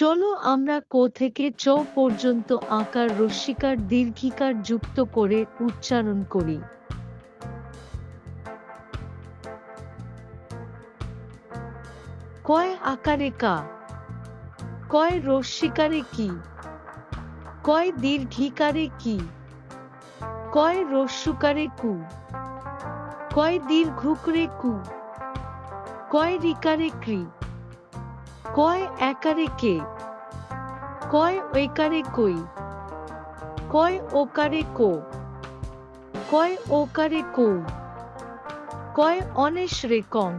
চলো আমরা কো থেকে চ পর্যন্ত আকার রস্যিকার দীর্ঘিকার যুক্ত করে উচ্চারণ করি। কয় আকারে কা? কয় রস্যিকারে কি? কয় দীর্ঘিকারে কি? কয় রস্যুকারে কু? কয় দীর্ঘুকরে কু? কয় রিকারে ক্রি কয় একারে কে? কয় ঐকারে কই? কয় ওকারে কো? কয় ওকারে কো? কয় অনেশ রে কং?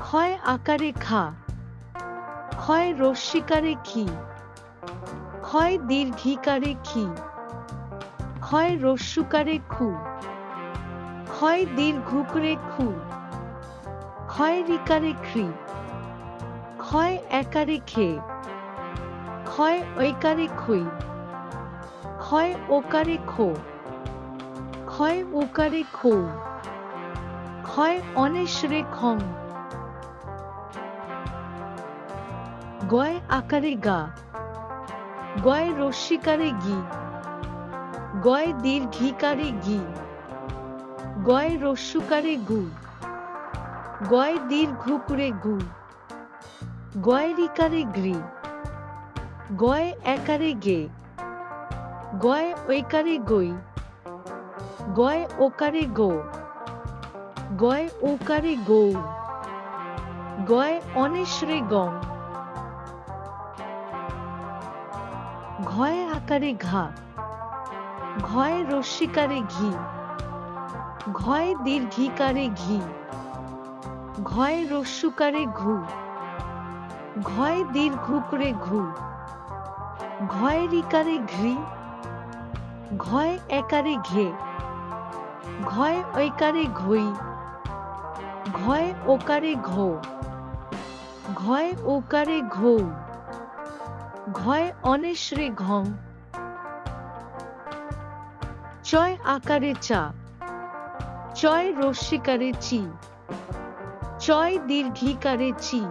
ক্ষয় আকারে খা ক্ষয় রস্যিকারে খি ক্ষয় দীর্ঘিকারে খি ক্ষয় রস্যুকারে খু? ক্ষয় দীর্ঘুকরে খু? ক্ষয় রিকারে খ্রি ক্ষয় একারে খে ক্ষয় ঐকারে খুই। ক্ষয় ওকারে খো। ক্ষয় উকারে খো। ক্ষয় অনেশরে খং। গয় আকারে গা। গয় রস্যিকারে গি। গয় দীর্ঘিকারে গি। গয় রস্যুকারে গু। গয় দীর্ঘুকুরে গু। গয় রিকারে গ্রি। গয় একারে গে। গয় ঐকারে গই। গয় ওকারে গো। গয় ওকারে গৌ। গয় অনেশরে গম। ঘয় আকারে ঘা। ঘয় রস্যিকারে ঘি। ঘয় দীর্ঘিকারে ঘি। ঘয় রস্যুকারে ঘু। ঘয় দীর্ঘুকরে ঘু। ঘয় রিকারে ঘৃ। ঘয় একারে ঘে। ঘয় ঐকারে ঘই। ঘয় ওকারে ঘো। ঘয় ওকারে ঘৌ। ঘয় অনেশরে ঘং। চয় আকারে চা। চয় রস্যিকারে চি। চয় দীর্ঘিকারে চি।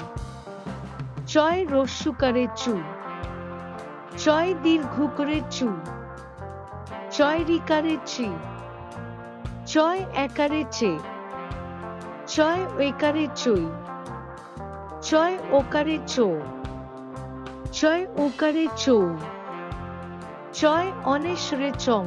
চয় রস্যুকারে চু। চয় দীর্ঘুকরে চু। চয় রিকারে চি। চয় একারে চে। চয় ঐকারে চই। চয় ওকারে চো। চয় ওকারে চৌ। চয় অনেশরে চং।